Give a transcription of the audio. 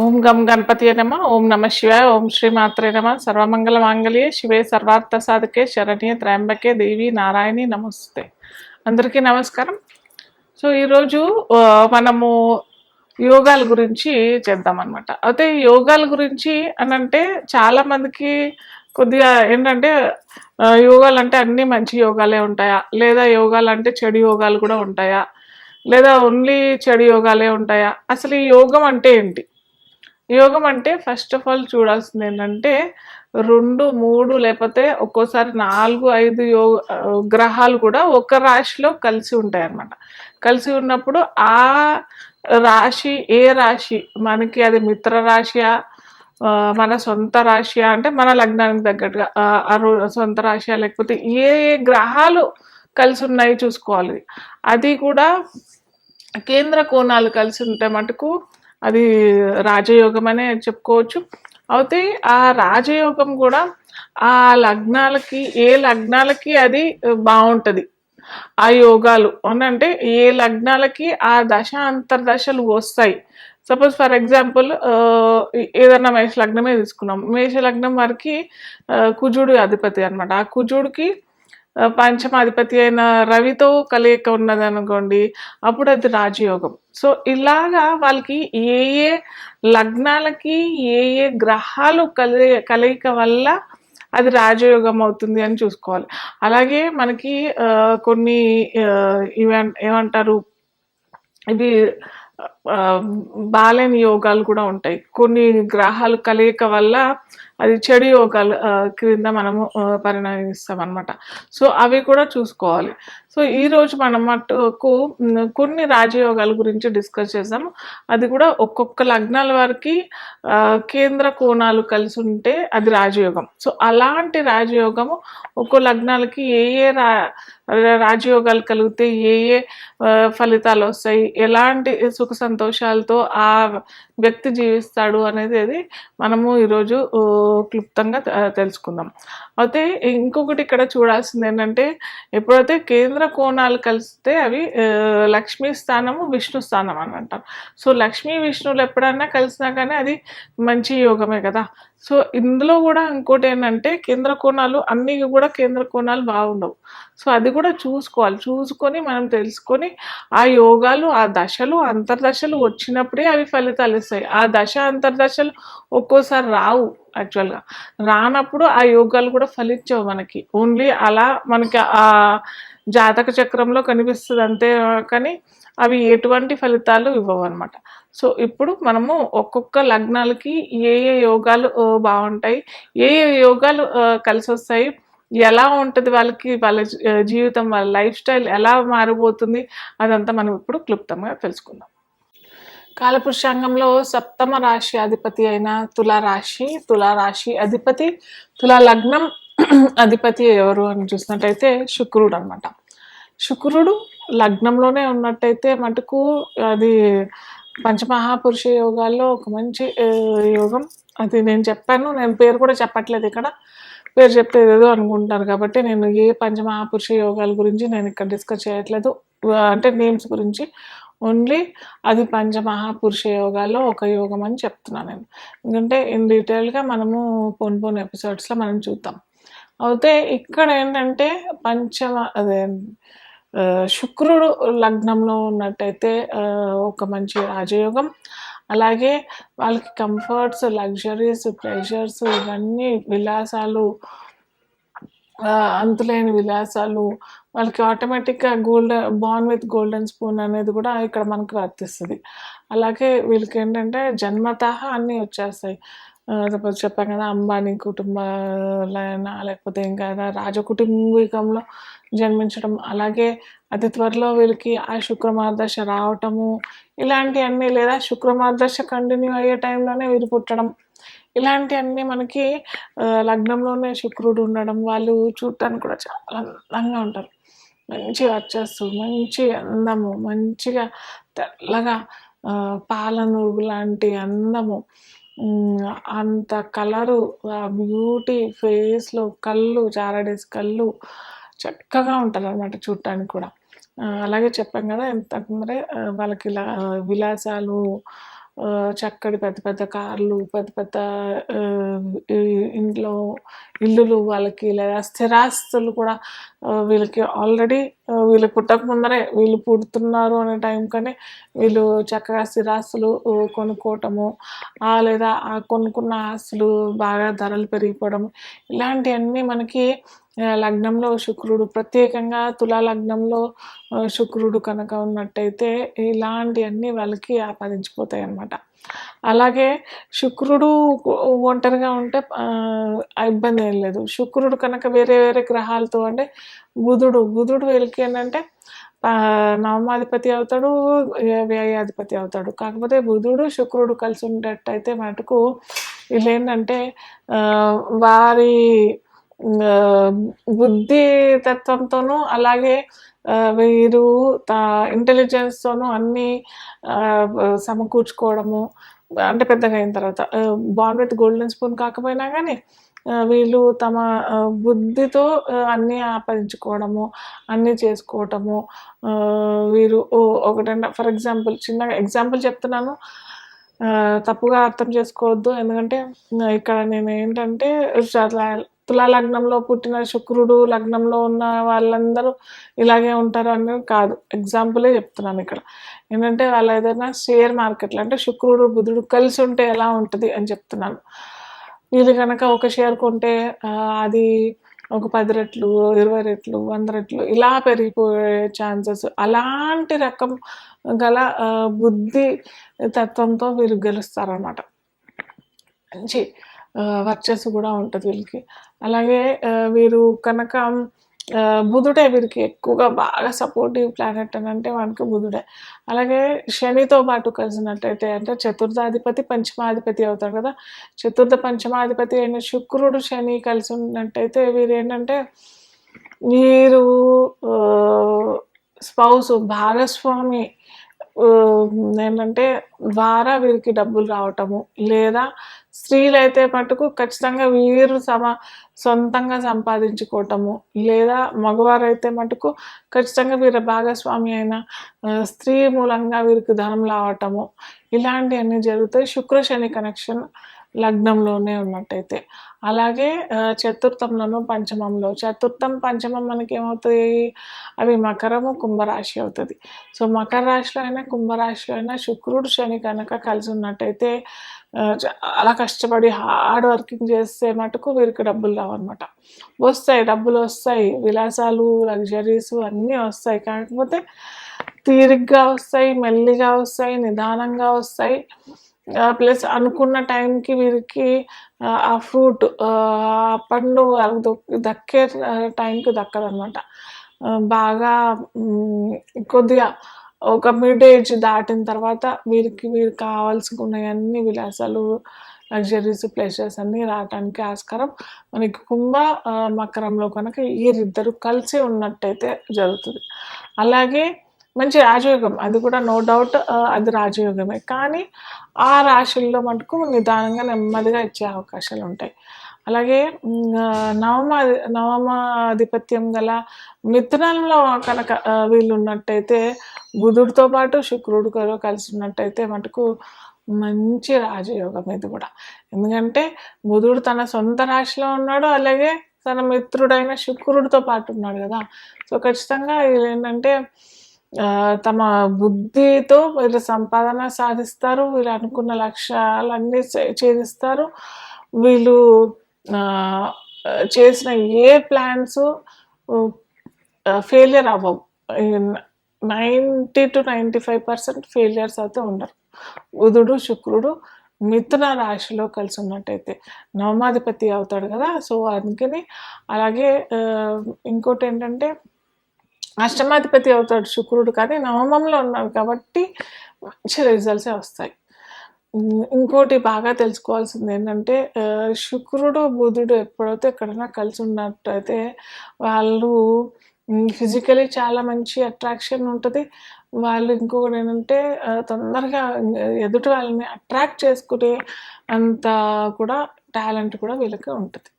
ఓం గం గణపతి నమ ఓం నమ శివాయ ఓం శ్రీ మాత్రే నమ. సర్వమంగళ మాంగళ్యే శివే సర్వార్థ సాధకే శరణ్య త్రయంబకే దేవి నారాయణి నమస్తే. అందరికీ నమస్కారం. సో ఈరోజు మనము యోగాల గురించి చేద్దామన్నమాట. అయితే ఈ యోగాల గురించి అనంటే చాలామందికి కొద్దిగా ఏంటంటే యోగాలు అంటే అన్ని మంచి యోగాలే ఉంటాయా? లేదా యోగాలు అంటే చెడు యోగాలు కూడా ఉంటాయా? లేదా ఓన్లీ చెడు యోగాలే ఉంటాయా? అసలు ఈ యోగం అంటే ఏంటి? యోగం అంటే ఫస్ట్ ఆఫ్ ఆల్ చూడాల్సింది ఏంటంటే రెండు మూడు లేకపోతే ఒక్కోసారి నాలుగు ఐదు యోగ గ్రహాలు కూడా ఒక రాశిలో కలిసి ఉంటాయి అన్నమాట కలిసి ఉన్నప్పుడు ఆ రాశి ఏ రాశి? మనకి అది మిత్ర రాశియా? మన సొంత రాశియా? అంటే మన లగ్నానికి తగ్గట్టుగా ఆ రో- సొంత రాశియా? లేకపోతే ఏ ఏ గ్రహాలు కలిసి ఉన్నాయి చూసుకోవాలి. అది కూడా కేంద్ర కోణాలు కలిసి ఉంటే మటుకు అది రాజయోగం అనే చెప్పుకోవచ్చు. అయితే ఆ రాజయోగం కూడా ఆ లగ్నాలకి ఏ లగ్నాలకి అది బాగుంటుంది ఆ యోగాలు అనంటే ఏ లగ్నాలకి ఆ దశ అంతర్దశలు వస్తాయి. సపోజ్ ఫర్ ఎగ్జాంపుల్ ఏదన్నా మేష లగ్నమే తీసుకున్నాం. మేష లగ్నం వారికి కుజుడు అధిపతి అనమాట ఆ కుజుడికి పంచమాధిపతి అయిన రవితో కలయిక ఉన్నదనుకోండి అప్పుడు అది రాజయోగం. సో ఇలాగా వాళ్ళకి ఏ ఏ లగ్నాలకి ఏ ఏ గ్రహాలు కలి కలయిక వల్ల అది రాజయోగం అవుతుంది అని చూసుకోవాలి. అలాగే మనకి కొన్ని ఏమంటారు? ఇది బాలేని యోగాలు కూడా ఉంటాయి. కొన్ని గ్రహాలు కలయిక వల్ల అది చెడు యోగాలు క్రింద మనము పరిణమిస్తాం అనమాట సో అవి కూడా చూసుకోవాలి. సో ఈరోజు మనం మటుకు కొన్ని రాజయోగాల గురించి డిస్కస్ చేసాము. అది కూడా ఒక్కొక్క లగ్నాల వారికి కేంద్ర కోణాలు కలిసి ఉంటే అది రాజయోగం. సో అలాంటి రాజయోగము ఒక్కో లగ్నాలకి ఏ ఏ రా రాజయోగాలు కలిగితే ఏ ఏ ఫలితాలు వస్తాయి ఎలాంటి సుఖ సంతోషాలతో ఆ వ్యక్తి జీవిస్తాడు అనేది అది మనము ఈరోజు క్లుప్తంగా తెలుసుకుందాం. అయితే ఇంకొకటి ఇక్కడ చూడాల్సింది ఏంటంటే ఎప్పుడైతే కేంద్ర కోణాలు కలిస్తే అవి లక్ష్మీ స్థానము విష్ణు స్థానం అని అంటారు సో లక్ష్మీ విష్ణువులు ఎప్పుడన్నా కలిసినా కానీ అది మంచి యోగమే కదా. సో ఇందులో కూడా ఇంకోటి ఏంటంటే కేంద్ర కోణాలు అన్నీ కూడా కేంద్ర కోణాలు బాగుండవు. సో అది కూడా చూసుకోవాలి. చూసుకొని మనం తెలుసుకొని ఆ యోగాలు ఆ దశలు అంతర్దశలు వచ్చినప్పుడే అవి ఫలితాలు ఇస్తాయి ఆ దశ అంతర్దశలు ఒక్కోసారి రావు యాక్చువల్గా రానప్పుడు ఆ యోగాలు కూడా ఫలించవు మనకి. ఓన్లీ అలా మనకి ఆ జాతక చక్రంలో కనిపిస్తుంది అంతే కానీ అవి ఎటువంటి ఫలితాలు ఇవ్వవు అనమాట సో ఇప్పుడు మనము ఒక్కొక్క లగ్నాలకి ఏ ఏ యోగాలు బాగుంటాయి ఏ ఏ యోగాలు కలిసి వస్తాయి? ఎలా ఉంటుంది వాళ్ళకి వాళ్ళ జీ- జీవితం వాళ్ళ లైఫ్ స్టైల్ ఎలా మారిపోతుంది అదంతా మనం ఇప్పుడు క్లుప్తంగా తెలుసుకుందాం. కాలపురుషాంగంలో సప్తమ రాశి అధిపతి అయిన తులారాశి రాశి రాశి అధిపతి తులా లగ్నం అధిపతి ఎవరు అని చూసినట్టయితే శుక్రుడు అనమాట శుక్రుడు లగ్నంలోనే ఉన్నట్టయితే మటుకు అది పంచమహాపురుష యోగాల్లో ఒక మంచి యోగం. అది నేను చెప్పాను నేను పేరు కూడా చెప్పట్లేదు ఇక్కడ. పేరు చెప్తే ఏదో అనుకుంటారు కాబట్టి నేను ఏ పంచమహాపురుష యోగాల గురించి నేను ఇక్కడ డిస్కస్ చేయట్లేదు. అంటే నేమ్స్ గురించి ఓన్లీ అది పంచమహాపురుష యోగాల్లో ఒక యోగం అని చెప్తున్నాను నేను. ఎందుకంటే ఇన్ డీటెయిల్గా మనము పోన్ పోన్ ఎపిసోడ్స్లో మనం చూద్దాం. అయితే ఇక్కడ ఏంటంటే పంచమ అదే శుక్రుడు లగ్నంలో ఉన్నట్టయితే ఒక మంచి రాజయోగం. అలాగే వాళ్ళకి కంఫర్ట్స్ లగ్జరీస్ ప్రెషర్స్ ఇవన్నీ విలాసాలు అంతులేని విలాసాలు. వాళ్ళకి ఆటోమేటిక్గా golden born with golden spoon అనేది కూడా ఇక్కడ మనకు వర్తిస్తుంది. అలాగే వీళ్ళకి ఏంటంటే జన్మతహ అన్నీ వచ్చేస్తాయి. సపోజ్ చెప్పాం కదా అంబానీ కుటుంబాలైనా లేకపోతే ఇంకా రాజకుటుంబికంలో జన్మించడం అలాగే అతి త్వరలో వీళ్ళకి ఆ శుక్రమార్దశ రావటము ఇలాంటివన్నీ లేదా శుక్రమార్దశ కంటిన్యూ అయ్యే టైంలోనే వీరు పుట్టడం. ఇలాంటివన్నీ మనకి లగ్నంలోనే శుక్రుడు ఉండడం వాళ్ళు చూడటానికి కూడా చాలా అందంగా ఉంటారు. మంచి వచ్చేస్తూ మంచి అందము మంచిగా తెల్లగా పాలనూరు పాల లాంటి అందము. అంత కలరు ఆ బ్యూటీ ఫేస్లో కళ్ళు చారడేస్ కళ్ళు చక్కగా ఉంటారు అనమాట చూడటానికి కూడా అలాగే చెప్పాం కదా ఎంత మరి వాళ్ళకి ఇలా విలాసాలు చక్కటి పెద్ద పెద్ద కార్లు పెద్ద పెద్ద ఇంట్లో ఇల్లులు వాళ్ళకి లేదా స్థిరాస్తులు కూడా వీళ్ళకి ఆల్రెడీ వీళ్ళు పుట్టక ముందరే వీళ్ళు పుడుతున్నారు అనే టైం కానీ వీళ్ళు చక్కగా స్థిరాస్తులు కొనుక్కోవటము లేదా కొనుక్కున్న ఆస్తులు బాగా ధరలు పెరిగిపోవడం ఇలాంటివన్నీ మనకి లగ్నంలో శుక్రుడు ప్రత్యేకంగా తులా లగ్నంలో శుక్రుడు కనుక ఉన్నట్టయితే ఇలాంటివన్నీ వాళ్ళకి ఆపాదించిపోతాయి అన్నమాట అలాగే శుక్రుడు ఒంటరిగా ఉంటే ఇబ్బంది ఏం లేదు. శుక్రుడు కనుక వేరే వేరే గ్రహాలతో అంటే బుధుడు బుధుడు వీళ్ళకి ఏంటంటే నవమాధిపతి అవుతాడు వ్యయాధిపతి అవుతాడు. కాకపోతే బుధుడు శుక్రుడు కలిసి ఉండేటైతే మటుకు వీళ్ళు ఏంటంటే వారి బుద్ధి తత్వంతోనూ అలాగే వీరు వీరు ఇంటెలిజెన్స్తోనూ అన్నీ సమకూర్చుకోవడము అంటే పెద్దగా అయిన తర్వాత బాన్ విత్ గోల్డెన్ స్పూన్ కాకపోయినా కానీ వీళ్ళు తమ బుద్ధితో అన్నీ ఆపాదించుకోవడము అన్నీ చేసుకోవటము వీరు ఓ- ఒకటంటే ఫర్ ఎగ్జాంపుల్ చిన్న ఎగ్జాంపుల్ చెప్తున్నాను. తప్పుగా అర్థం చేసుకోవద్దు ఎందుకంటే ఇక్కడ నేను ఏంటంటే చాలా తులా లగ్నంలో పుట్టిన శుక్రుడు లగ్నంలో ఉన్న వాళ్ళందరూ ఇలాగే ఉంటారు అనేది కాదు. ఎగ్జాంపులే చెప్తున్నాను ఇక్కడ. ఏంటంటే వాళ్ళ ఏదైనా షేర్ మార్కెట్లో అంటే శుక్రుడు బుధుడు కలిసి ఉంటే ఎలా ఉంటుంది అని చెప్తున్నాను. వీళ్ళు కనుక ఒక షేర్ కొంటే అది ఒక పది రెట్లు ఇరవై రెట్లు వంద రెట్లు ఇలా పెరిగిపోయే ఛాన్సెస్ అలాంటి రకం గల బుద్ధి తత్వంతో వీరు గెలుస్తారన్నమాట. మంచి వర్చస్సు కూడా ఉంటుంది వీళ్ళకి. అలాగే వీరు కనుక బుధుడే వీరికి ఎక్కువగా బాగా సపోర్టివ్ ప్లానెట్ అని అంటే వానికి బుధుడే. అలాగే శనితో పాటు కలిసినట్టయితే అంటే చతుర్థాధిపతి పంచమాధిపతి అవుతారు కదా. చతుర్థ పంచమాధిపతి అయిన శుక్రుడు శని కలిసి ఉన్నట్టయితే వీరు ఏంటంటే వీరు స్పౌస్ భాగస్వామి ఏంటంటే ద్వారా వీరికి డబ్బులు రావటము లేదా స్త్రీలైతే మటుకు ఖచ్చితంగా వీరు సమ సొంతంగా సంపాదించుకోవటము. లేదా మగవారైతే మటుకు ఖచ్చితంగా వీరి భాగస్వామి అయిన స్త్రీ మూలంగా వీరికి ధనం రావటము. ఇలాంటివన్నీ జరుగుతాయి. శుక్ర శని కనెక్షన్ లగ్నంలోనే ఉన్నట్టయితే. అలాగే చతుర్థంలోనూ చతుర్థంలోను పంచమంలో. చతుర్థం పంచమం మనకి ఏమవుతాయి అవి మకరము కుంభరాశి అవుతుంది. సో మకర రాశిలో అయినా కుంభరాశిలో అయినా శుక్రుడు శని కనుక కలిసి ఉన్నట్టయితే అలా చాలా కష్టపడి హార్డ్ వర్కింగ్ చేస్తే మటుకు వీరికి డబ్బులు రావన్నమాట. వస్తాయి డబ్బులు వస్తాయి. విలాసాలు లగ్జరీస్ అన్నీ వస్తాయి. కాకపోతే తీరిగ్గా వస్తాయి మెల్లిగా వస్తాయి నిదానంగా వస్తాయి. ప్లస్ అనుకున్న టైంకి వీరికి ఆ, ఫ్రూట్ ఆ పండు వాళ్ళకి దక్కే టైంకి దక్కదనమాట బాగా కొద్దిగా ఒక మిడ్ ఏజ్ దాటిన తర్వాత వీరికి వీరికి కావాల్సుకున్నవన్నీ విలాసాలు లగ్జరీస్ ప్లేసెస్ అన్నీ రావడానికి ఆస్కారం. మనకి కుంభ మకరంలో కనుక వీరిద్దరు కలిసి ఉన్నట్టయితే జరుగుతుంది. అలాగే మంచి రాజయోగం. అది కూడా నో డౌట్ అది రాజయోగమే. కానీ ఆ రాశుల్లో మటుకు నిదానంగా నెమ్మదిగా ఇచ్చే అవకాశాలు ఉంటాయి. అలాగే నవమ నవమ నవమాధిపత్యం గల మిథునంలో కనుక వీళ్ళు ఉన్నట్టయితే బుధుడితో పాటు శుక్రుడు కలిసి ఉన్నట్టయితే మటుకు మంచి రాజయోగం ఇది కూడా. ఎందుకంటే బుధుడు తన సొంత రాశిలో ఉన్నాడు అలాగే తన మిత్రుడైన శుక్రుడితో పాటు ఉన్నాడు కదా. సో ఖచ్చితంగా ఏంటంటే తమ బుద్ధితో వీళ్ళు సంపాదన సాధిస్తారు వీళ్ళు అనుకున్న లక్ష్యాలన్నీ చే- ఛేదిస్తారు. వీళ్ళు చేసిన ఏ ప్లాన్స్ ఫెయిలియర్ అవ్వవు. Ninety two ninety five percent failures అయితే ఉండరు. బుధుడు శుక్రుడు మిథున రాశిలో కలిసి ఉన్నట్టయితే నవమాధిపతి అవుతాడు కదా. సో అందుకని అలాగే ఇంకోటి ఏంటంటే అష్టమాధిపతి అవుతాడు శుక్రుడు కానీ నవమంలో ఉన్నాడు కాబట్టి మంచి రిజల్ట్సే వస్తాయి. ఇంకోటి బాగా తెలుసుకోవాల్సింది ఏంటంటే శుక్రుడు బుధుడు ఎప్పుడైతే ఎక్కడైనా కలిసి ఉన్నట్టయితే వాళ్ళు ఫిజికలీ చాలా మంచి అట్రాక్షన్ ఉంటుంది. వాళ్ళు ఇంకొకటి ఏంటంటే తొందరగా ఎదుటి వాళ్ళని అట్రాక్ట్ చేసుకునే అంత కూడా టాలెంట్ కూడా వీళ్ళకి ఉంటుంది.